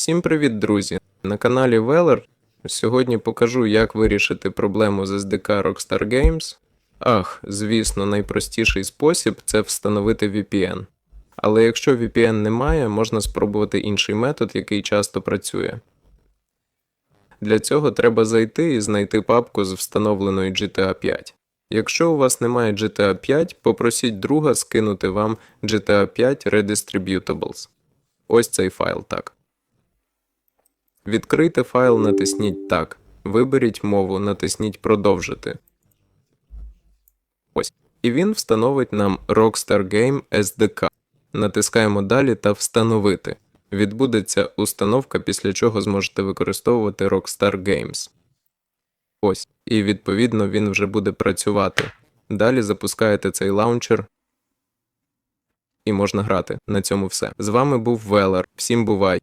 Всім привіт, друзі! На каналі Veller сьогодні покажу, як вирішити проблему з SDK Rockstar Games. Ах, звісно, найпростіший спосіб це встановити VPN. Але якщо VPN немає, можна спробувати інший метод, який часто працює. Для цього треба зайти і знайти папку з встановленою GTA 5. Якщо у вас немає GTA 5, попросіть друга скинути вам GTA 5 Redistributables. Ось цей файл так. Відкрийте файл, натисніть так. Виберіть мову, натисніть Продовжити. Ось. І він встановить нам Rockstar Game SDK. Натискаємо далі та Встановити. Відбудеться установка, після чого зможете використовувати Rockstar Games. Ось. І відповідно він вже буде працювати. Далі запускаєте цей лаунчер. І можна грати. На цьому все. З вами був Велер. Всім бувай!